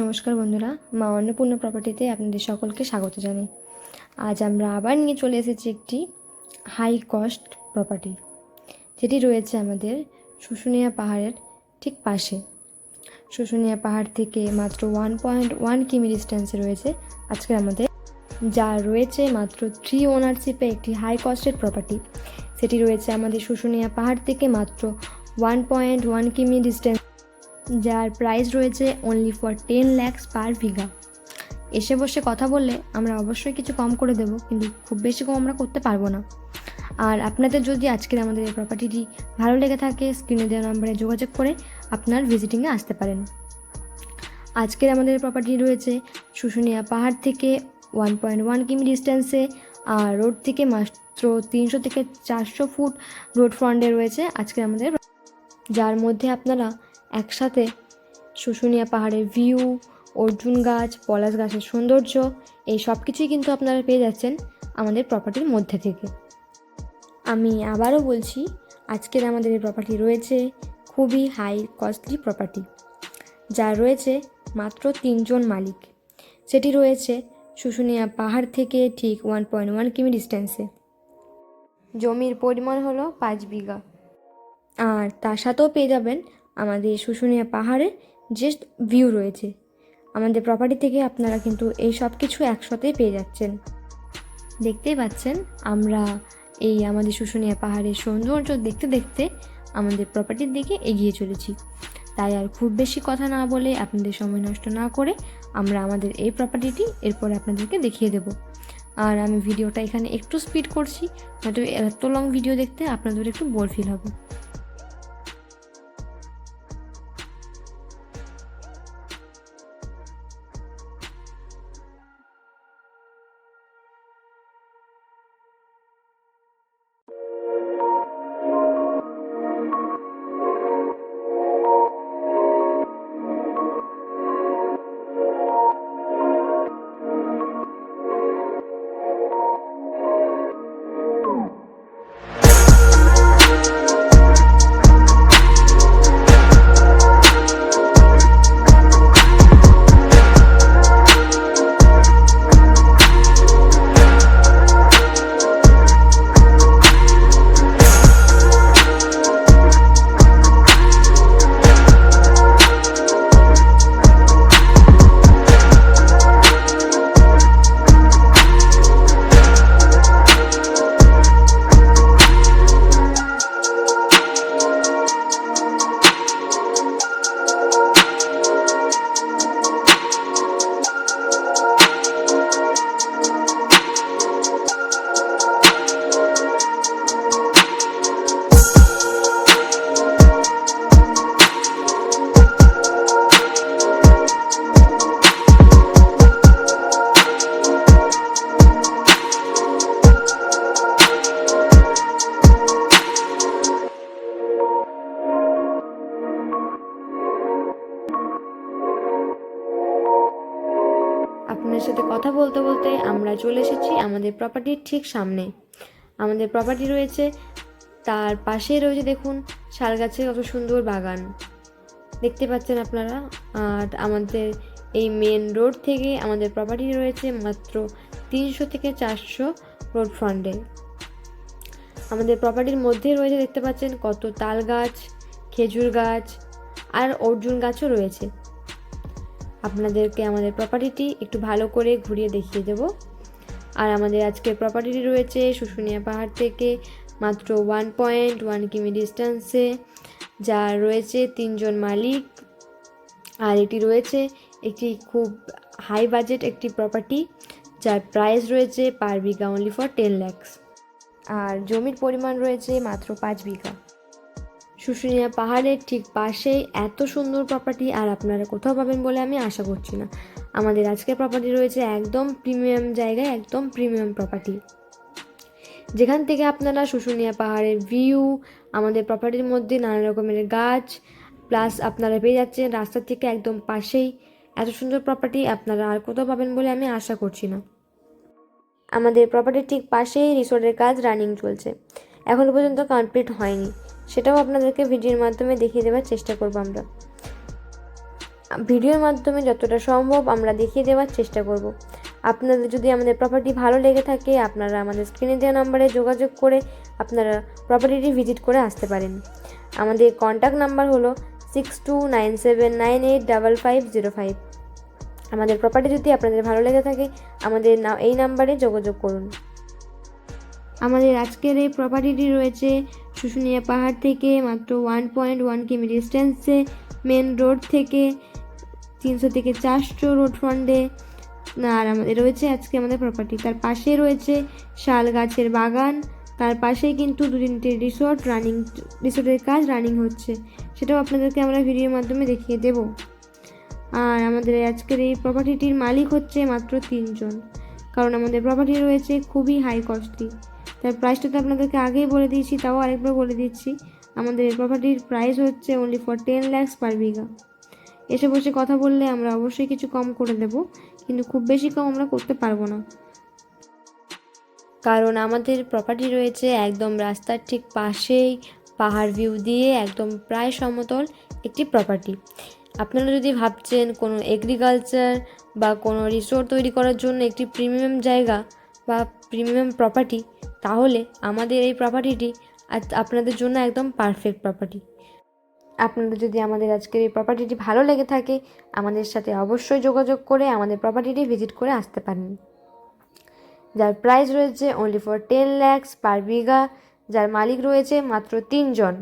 নমস্কার বন্ধুরা, মা অন্নপূর্ণা প্রপার্টিতে আপনাদের সকলকে স্বাগত জানাই। আজ আমরা আবার নিয়ে চলে এসেছি একটি হাই কস্ট প্রপার্টি যেটি রয়েছে আমাদের শুশুনিয়া পাহাড়ের ঠিক পাশে। শুশুনিয়া পাহাড় থেকে মাত্র ওয়ান পয়েন্ট ওয়ান কিমি ডিস্টেন্সে রয়েছে। আজকে আমাদের যা রয়েছে মাত্র থ্রি ওনারশিপে একটি হাই কস্টের প্রপার্টি সেটি রয়েছে আমাদের শুশুনিয়া পাহাড় থেকে মাত্র ওয়ান পয়েন্ট ওয়ান কিমি ডিস্টেন্স যার প্রাইস রয়েছে only for ten lakhs per bigha. এসে বসে কথা বললে আমরা অবশ্যই কিছু কম করে দেব, কিন্তু খুব বেশি কম আমরা করতে পারব না। আর আপনাদের যদি আজকের আমাদের এই প্রপার্টিটি ভালো লেগে থাকে স্ক্রিনে দেওয়া নাম্বারে যোগাযোগ করে আপনার ভিজিটিংয়ে আসতে পারেন। আজকের আমাদের প্রপার্টি রয়েছে শুশুনিয়া পাহাড় থেকে ওয়ান পয়েন্ট ওয়ান কিমি ডিস্টেন্সে আর রোড থেকে মাত্র তিনশো থেকে চারশো ফুট রোড ফ্রন্টে রয়েছে আজকের আমাদের। যার মধ্যে আপনারা একসাথে শুশুনিয়া পাহাড়ের ভিউ অর্জুন গাছ, পলাশ গাছের সৌন্দর্য, এই সব কিছুই কিন্তু আপনারা পেয়ে যাচ্ছেন আমাদের প্রপার্টির মধ্যে থেকে। আমি আবারও বলছি, আজকের আমাদের এই প্রপার্টি রয়েছে খুবই হাই কস্টলি প্রপার্টি যা রয়েছে মাত্র তিনজন মালিক। সেটি রয়েছে শুশুনিয়া পাহাড় থেকে ঠিক ওয়ান পয়েন্ট ওয়ান কিমি ডিস্টেন্সে জমির পরিমাণ হলো পাঁচ বিঘা। আর তার সাথেও পেয়ে যাবেন আমাদের শুশুনিয়া পাহাড়ে যে ভিউ রয়েছে। আমাদের প্রপার্টি থেকে আপনারা কিন্তু এই সব কিছু একসাথেই পেয়ে যাচ্ছেন। দেখতেই পাচ্ছেন, আমরা এই আমাদের শুশুনিয়া পাহাড়ের সৌন্দর্য দেখতে দেখতে আমাদের প্রপার্টির দিকে এগিয়ে চলেছি। তাই আর খুব বেশি কথা না বলে, আপনাদের সময় নষ্ট না করে আমরা আমাদের এই প্রপার্টিটি এরপরে আপনাদেরকে দেখিয়ে দেব। আর আমি ভিডিওটা এখানে একটু স্পিড করছি হয়তো এত লং ভিডিও দেখতে আপনাদের একটু বোর ফিল হবে। আপনার সাথে কথা বলতে বলতে আমরা চলে এসেছি আমাদের প্রপার্টির ঠিক সামনে। আমাদের প্রপার্টি রয়েছে, তার পাশেই রয়েছে দেখুন শাল গাছের কত সুন্দর বাগান। দেখতে পাচ্ছেন আপনারা, আর আমাদের এই মেন রোড থেকে আমাদের প্রপার্টি রয়েছে মাত্র তিনশো থেকে চারশো রোড ফ্রন্টে আমাদের প্রপার্টির মধ্যে রয়েছে দেখতে পাচ্ছেন কত তাল গাছ, খেজুর গাছ, আর অর্জুন গাছও রয়েছে। আপনাদেরকে আমাদের প্রপার্টিটি একটু ভালো করে ঘুরিয়ে দেখিয়ে দেব। আর আমাদের আজকের প্রপার্টিটি রয়েছে শুশুনিয়া পাহাড় থেকে মাত্র ওয়ান পয়েন্ট ওয়ান কিমি ডিস্টেন্সে যা রয়েছে তিনজন মালিক। আর এটি রয়েছে একটি খুব হাই বাজেট একটি প্রপার্টি যার প্রাইস রয়েছে per bigha only for ten lakhs আর জমির পরিমাণ রয়েছে মাত্র পাঁচ বিঘা। শুশুনিয়া পাহাড়ের ঠিক পাশেই এত সুন্দর প্রপার্টি আর আপনারা কোথাও পাবেন বলে আমি আশা করছি না। আমাদের আজকের প্রপার্টি রয়েছে একদম প্রিমিয়াম জায়গায়, একদম প্রিমিয়াম প্রপার্টি যেখান থেকে আপনারা শুশুনিয়া পাহাড়ের ভিউ আমাদের প্রপার্টির মধ্যে নানা রকমের গাছ প্লাস আপনারা পেয়ে যাচ্ছেন রাস্তা থেকে একদম পাশেই এত সুন্দর প্রপার্টি আপনারা আর কোথাও পাবেন বলে আমি আশা করছি না। আমাদের প্রপার্টির ঠিক পাশেই রিসোর্টের কাজ রানিং চলছে। এখনও পর্যন্ত কমপ্লিট হয়নি। সেটাও আপনাদেরকে ভিডিওর মাধ্যমে দেখিয়ে দেওয়ার চেষ্টা করব আমরা। ভিডিওর মাধ্যমে যতটা সম্ভব আমরা দেখিয়ে দেওয়ার চেষ্টা করব। আপনাদের যদি আমাদের প্রপার্টি ভালো লেগে থাকে, আপনারা আমাদের স্ক্রিনে দেওয়া নাম্বারে যোগাযোগ করে আপনারা প্রপার্টিটি ভিজিট করে আসতে পারেন। আমাদের কন্ট্যাক্ট নাম্বার হলো six two nine seven nine eight double five zero five আমাদের প্রপার্টি যদি আপনাদের ভালো লেগে থাকে, আমাদের এই নাম্বারে যোগাযোগ করুন। আমাদের আজকের এই প্রপার্টিটি রয়েছে শুশুনিয়া পাহাড় থেকে মাত্র ওয়ান পয়েন্ট ওয়ান কিমি ডিস্টেন্সে মেন রোড থেকে তিনশো থেকে চারশো রোড ফ্রন্টে আর আমাদের রয়েছে আজকে আমাদের প্রপার্টি তার পাশে রয়েছে শাল গাছের বাগান। তার পাশেই কিন্তু দু তিনটে রিসোর্ট রানিং রিসোর্টের কাজ রানিং হচ্ছে। সেটাও আপনাদেরকে আমরা ভিডিওর মাধ্যমে দেখিয়ে দেব। আর আমাদের আজকের এই প্রপার্টিটির মালিক হচ্ছে মাত্র তিনজন। কারণ আমাদের প্রপার্টি রয়েছে খুবই হাই কস্টলি তার প্রাইসটা তো আপনাদেরকে আগেই বলে দিয়েছি, তাও আরেকবার বলে দিচ্ছি। আমাদের এই প্রপার্টির প্রাইস হচ্ছে only for ten lakhs per bigha. এসে বসে কথা বললে আমরা অবশ্যই কিছু কম করে দেব, কিন্তু খুব বেশি কম আমরা করতে পারব না। কারণ আমাদের প্রপার্টি রয়েছে একদম রাস্তার ঠিক পাশেই, পাহাড় ভিউ দিয়ে একদম প্রায় সমতল একটি প্রপার্টি আপনারা যদি ভাবছেন কোনো এগ্রিকালচার বা কোনো রিসোর্ট তৈরি করার জন্য একটি প্রিমিয়াম জায়গা বা প্রিমিয়াম প্রপার্টি তাহলে আমাদের এই প্রপার্টিটি আপনাদের জন্য একদম পারফেক্ট প্রপার্টি আপনাদের যদি আমাদের আজকের এই প্রপার্টিটি ভালো লেগে থাকে, আমাদের সাথে অবশ্যই যোগাযোগ করে আমাদের প্রপার্টিটি ভিজিট করে আসতে পারেন। যার প্রাইস রয়েছে only for ten lakhs per bigha, যার মালিক রয়েছে মাত্র তিনজন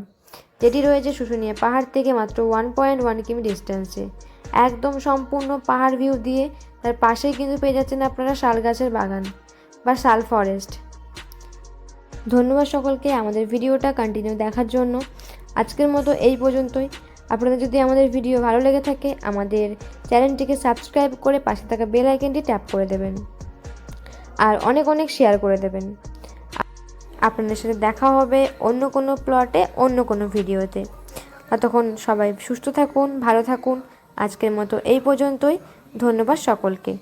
যেটি রয়েছে শুশুনিয়া পাহাড় থেকে মাত্র ওয়ান পয়েন্ট ওয়ান কিমি ডিস্টেন্সে একদম সম্পূর্ণ পাহাড় ভিউ দিয়ে, তার পাশেই কিন্তু পেয়ে যাচ্ছেন আপনারা শাল গাছের বাগান বা শাল ফরেস্ট ধন্যবাদ সকলকে আমাদের ভিডিওটা কন্টিনিউ দেখার জন্য। আজকের মতো এই পর্যন্তই। আপনাদের যদি আমাদের ভিডিও ভালো লেগে থাকে, আমাদের চ্যানেলটিকে সাবস্ক্রাইব করে পাশে থাকা বেল আইকনটি ট্যাপ করে দেবেন। আর অনেক অনেক শেয়ার করে দেবেন। আপনাদের সাথে দেখা হবে অন্য কোনো প্লটে অন্য কোনো ভিডিওতে। ততক্ষণ সবাই সুস্থ থাকুন, ভালো থাকুন। আজকের মতো এই পর্যন্তই। ধন্যবাদ সকলকে।